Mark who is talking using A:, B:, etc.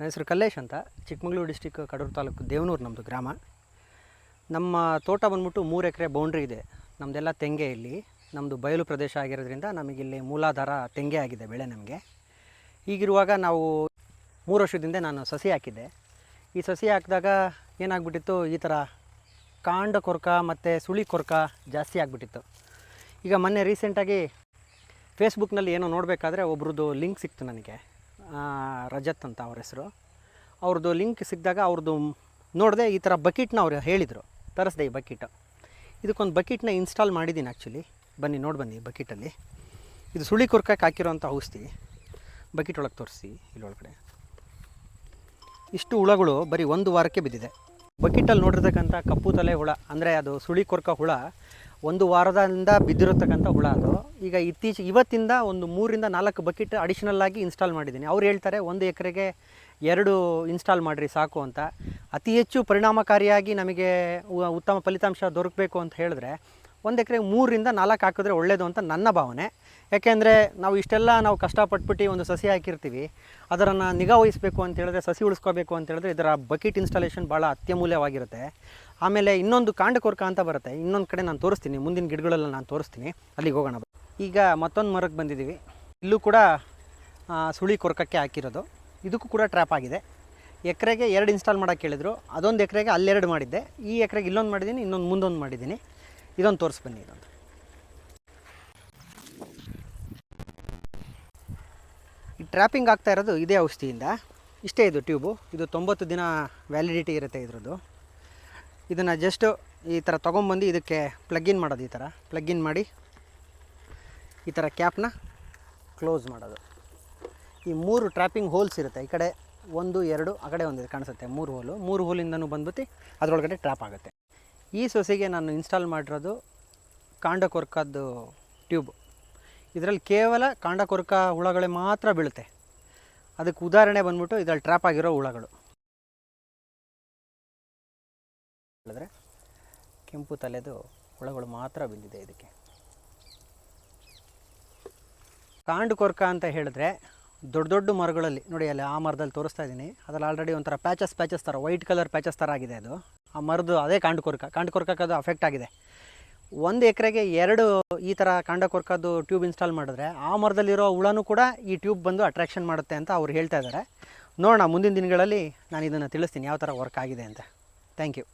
A: ನನ್ನ ಹೆಸರು ಕಲ್ಲೇಶ್ ಅಂತ. ಚಿಕ್ಕಮಗಳೂರು ಡಿಸ್ಟಿಕ್ ಕಡೂರು ತಾಲೂಕು ದೇವನೂರು ನಮ್ಮದು ಗ್ರಾಮ. ನಮ್ಮ ತೋಟ ಬಂದ್ಬಿಟ್ಟು ಮೂರು ಎಕರೆ ಬೌಂಡ್ರಿ ಇದೆ. ನಮ್ಮದೆಲ್ಲ ತೆಂಗೆ ಇಲ್ಲಿ. ನಮ್ಮದು ಬಯಲು ಪ್ರದೇಶ ಆಗಿರೋದ್ರಿಂದ ನಮಗಿಲ್ಲಿ ಮೂಲಾಧಾರ ತೆಂಗೆ ಆಗಿದೆ ಬೆಳೆ ನಮಗೆ. ಹೀಗಿರುವಾಗ ನಾವು ಮೂರು ವರ್ಷದಿಂದ ನಾನು ಸಸಿ ಹಾಕಿದ್ದೆ. ಈ ಸಸಿ ಹಾಕಿದಾಗ ಏನಾಗ್ಬಿಟ್ಟಿತ್ತು? ಈ ಥರ ಕಾಂಡ ಕೊರಕ ಮತ್ತು ಸುಳಿ ಕೊರಕ ಜಾಸ್ತಿ ಆಗಿಬಿಟ್ಟಿತ್ತು. ಈಗ ಮೊನ್ನೆ ರೀಸೆಂಟಾಗಿ ಫೇಸ್ಬುಕ್ನಲ್ಲಿ ಏನೋ ನೋಡಬೇಕಾದ್ರೆ ಒಬ್ರದ್ದು ಲಿಂಕ್ ಸಿಕ್ತು ನನಗೆ. ರಜತ್ ಅಂತ ಅವ್ರ ಹೆಸರು. ಅವ್ರದ್ದು ಲಿಂಕ್ ಸಿಕ್ಕಿದಾಗ ಅವ್ರದ್ದು ನೋಡಿದೆ ಈ ಥರ ಬಕೆಟ್ನ ಅವ್ರು ಹೇಳಿದರು. ತರಿಸ್ದೆ ಈ ಬಕೆಟ್ ಇದಕ್ಕೊಂದು ಬಕೆಟ್ನ ಇನ್ಸ್ಟಾಲ್ ಮಾಡಿದ್ದೀನಿ ಆ್ಯಕ್ಚುಲಿ ಬನ್ನಿ, ನೋಡಿ ಬನ್ನಿ ಬಕೆಟಲ್ಲಿ ಇದು ಸುಳಿ ಕೊರ್ಕಕ್ಕೆ ಹಾಕಿರೋಂಥ ಔಷಧಿ. ಬಕೆಟ್ ಒಳಗೆ ತೋರಿಸಿ ಇಲ್ಲೊಳಗಡೆ ಇಷ್ಟು ಹುಳಗಳು ಬರೀ ಒಂದು ವಾರಕ್ಕೆ ಬಿದ್ದಿದೆ. ಬಕೆಟಲ್ಲಿ ನೋಡಿರ್ತಕ್ಕಂಥ ಕಪ್ಪು ತಲೆ ಹುಳ, ಅಂದರೆ ಅದು ಸುಳಿ ಕೊರ್ಕ ಹುಳ ಒಂದು ವಾರದಿಂದ ಬಿದ್ದಿರತಕ್ಕಂಥ ಹುಳ ಅದು. ಈಗ ಇತ್ತೀಚೆಗೆ ಇವತ್ತಿಂದ ಒಂದು ಮೂರಿಂದ ನಾಲ್ಕು ಬಕೆಟ್ ಅಡಿಷನಲ್ ಆಗಿ ಇನ್ಸ್ಟಾಲ್ ಮಾಡಿದ್ದೀನಿ. ಅವ್ರು ಹೇಳ್ತಾರೆ, ಒಂದು ಎಕರೆಗೆ ಎರಡು ಇನ್ಸ್ಟಾಲ್ ಮಾಡಿರಿ, ಸಾಕು ಅಂತ. ಅತಿ ಹೆಚ್ಚು ಪರಿಣಾಮಕಾರಿಯಾಗಿ ನಮಗೆ ಉತ್ತಮ ಫಲಿತಾಂಶ ದೊರಕಬೇಕು ಅಂತ ಹೇಳಿದ್ರೆ, ಒಂದು ಎಕರೆಗೆ ಮೂರರಿಂದ ನಾಲ್ಕು ಹಾಕಿದ್ರೆ ಒಳ್ಳೆಯದು ಅಂತ ನನ್ನ ಭಾವನೆ. ಯಾಕೆಂದರೆ, ನಾವು ಇಷ್ಟೆಲ್ಲ ನಾವು ಕಷ್ಟಪಟ್ಬಿಟ್ಟು ಒಂದು ಸಸಿ ಹಾಕಿರ್ತೀವಿ, ಅದರನ್ನು ನಿಗಾ ವಹಿಸಬೇಕು ಅಂತ ಹೇಳಿದ್ರೆ, ಸಸಿ ಉಳಿಸ್ಕೋಬೇಕು ಅಂತ ಹೇಳಿದ್ರೆ, ಇದರ ಬಕೆಟ್ ಇನ್ಸ್ಟಾಲೇಷನ್ ಭಾಳ ಅತ್ಯಮೂಲ್ಯವಾಗಿರುತ್ತೆ. ಆಮೇಲೆ ಇನ್ನೊಂದು ಕಾಂಡಕೊರ್ಕ ಅಂತ ಬರುತ್ತೆ. ಇನ್ನೊಂದು ಕಡೆ ನಾನು ತೋರಿಸ್ತೀನಿ. ಮುಂದಿನ ಗಿಡಗಳೆಲ್ಲ ನಾನು ತೋರಿಸ್ತೀನಿ. ಅಲ್ಲಿಗೆ ಹೋಗೋಣ. ಈಗ ಮತ್ತೊಂದು ಮರಕ್ಕೆ ಬಂದಿದ್ದೀವಿ ಇಲ್ಲೂ ಕೂಡ ಸುಳಿ ಕೊರ್ಕಕ್ಕೆ ಹಾಕಿರೋದು. ಇದಕ್ಕೂ ಕೂಡ ಟ್ರ್ಯಾಪ್ ಆಗಿದೆ. ಎಕರೆಗೆ ಎರಡು ಇನ್ಸ್ಟಾಲ್ ಮಾಡೋಕ್ಕೆ ಹೇಳಿದ್ರು. ಅದೊಂದು ಎಕರೆಗೆ ಅಲ್ಲೆರಡು ಮಾಡಿದ್ದೆ. ಈ ಎಕರೆಗೆ ಇಲ್ಲೊಂದು ಮಾಡಿದ್ದೀನಿ ಇನ್ನೊಂದು ಮುಂದೊಂದು ಮಾಡಿದ್ದೀನಿ ಇದೊಂದು ತೋರಿಸ್ಬನ್ನಿ ಇದೊಂದು. ಈ ಟ್ರ್ಯಾಪಿಂಗ್ ಆಗ್ತಾ ಇರೋದು ಇದೇ ಔಷಧಿಯಿಂದ. ಇಷ್ಟೇ ಇದು ಟ್ಯೂಬು. ಇದು ತೊಂಬತ್ತು ದಿನ ವ್ಯಾಲಿಡಿಟಿ ಇರುತ್ತೆ ಇದ್ರದ್ದು. ಇದನ್ನು ಜಸ್ಟು ಈ ಥರ ತೊಗೊಂಬಂದು ಇದಕ್ಕೆ ಪ್ಲಗ್ಗಿನ್ ಮಾಡೋದು ಈ ಥರ ಪ್ಲಗ್ಗಿನ್ ಮಾಡಿ ಈ ಥರ ಕ್ಯಾಪ್ನ ಕ್ಲೋಸ್ ಮಾಡೋದು. ಈ ಮೂರು ಟ್ರ್ಯಾಪಿಂಗ್ ಹೋಲ್ಸ್ ಇರುತ್ತೆ. ಈ ಕಡೆ ಒಂದು, ಎರಡು, ಆ ಕಡೆ ಒಂದು ಕಾಣಿಸುತ್ತೆ. ಮೂರು ಹೋಲು ಮೂರು ಹೋಲಿಂದನೂ ಬಂದ್ಬಿಟ್ಟು ಅದರೊಳಗಡೆ ಟ್ರ್ಯಾಪ್ ಆಗುತ್ತೆ. ಈ ಸೊಸೆಗೆ ನಾನು ಇನ್ಸ್ಟಾಲ್ ಮಾಡಿರೋದು ಕಾಂಡಕೊರ್ಕದ್ದು ಟ್ಯೂಬ್ ಇದರಲ್ಲಿ ಕೇವಲ ಕಾಂಡಕೊರ್ಕ ಹುಳಗಳೇ ಮಾತ್ರ ಬೀಳುತ್ತೆ. ಅದಕ್ಕೆ ಉದಾಹರಣೆ ಬಂದ್ಬಿಟ್ಟು ಇದರಲ್ಲಿ ಟ್ರ್ಯಾಪ್ ಆಗಿರೋ ಹುಳಗಳು. ಹೇಳಿದ್ರೆ ಕೆಂಪು ತಲೆದು ಹುಳಗಳು ಮಾತ್ರ ಬಿದ್ದಿದೆ ಇದಕ್ಕೆ. ಕಾಂಡು ಕೊರ್ಕ ಅಂತ ಹೇಳಿದ್ರೆ ದೊಡ್ಡ ದೊಡ್ಡ ಮರಗಳಲ್ಲಿ, ನೋಡಿ ಅಲ್ಲಿ ಆ ಮರದಲ್ಲಿ ತೋರಿಸ್ತಾ ಇದ್ದೀನಿ. ಅದರಲ್ಲಿ ಆಲ್ರೆಡಿ ಒಂಥರ ಪ್ಯಾಚಸ್ ಪ್ಯಾಚಸ್ ಥರ ವೈಟ್ ಕಲರ್ ಪ್ಯಾಚಸ್ ಥರ ಆಗಿದೆ ಅದು. ಆ ಮರದ್ದು ಅದೇ ಕಾಂಡು ಕೊರ್ಕ. ಕಾಂಡು ಕೊರ್ಕಕ್ಕೆ ಅದು ಅಫೆಕ್ಟ್ ಆಗಿದೆ. ಒಂದು ಎಕರೆಗೆ ಎರಡು ಈ ಥರ ಕಾಂಡ ಕೊರ್ಕದ್ದು ಟ್ಯೂಬ್ ಇನ್ಸ್ಟಾಲ್ ಮಾಡಿದ್ರೆ ಆ ಮರದಲ್ಲಿರೋ ಹುಳನೂ ಕೂಡ ಈ ಟ್ಯೂಬ್ ಬಂದು ಅಟ್ರಾಕ್ಷನ್ ಮಾಡುತ್ತೆ ಅಂತ ಅವ್ರು ಹೇಳ್ತಾ ಇದ್ದಾರೆ. ನೋಡೋಣ, ಮುಂದಿನ ದಿನಗಳಲ್ಲಿ ನಾನು ಇದನ್ನು ತಿಳಿಸ್ತೀನಿ, ಯಾವ ಥರ ವರ್ಕ್ ಆಗಿದೆ ಅಂತ. Thank you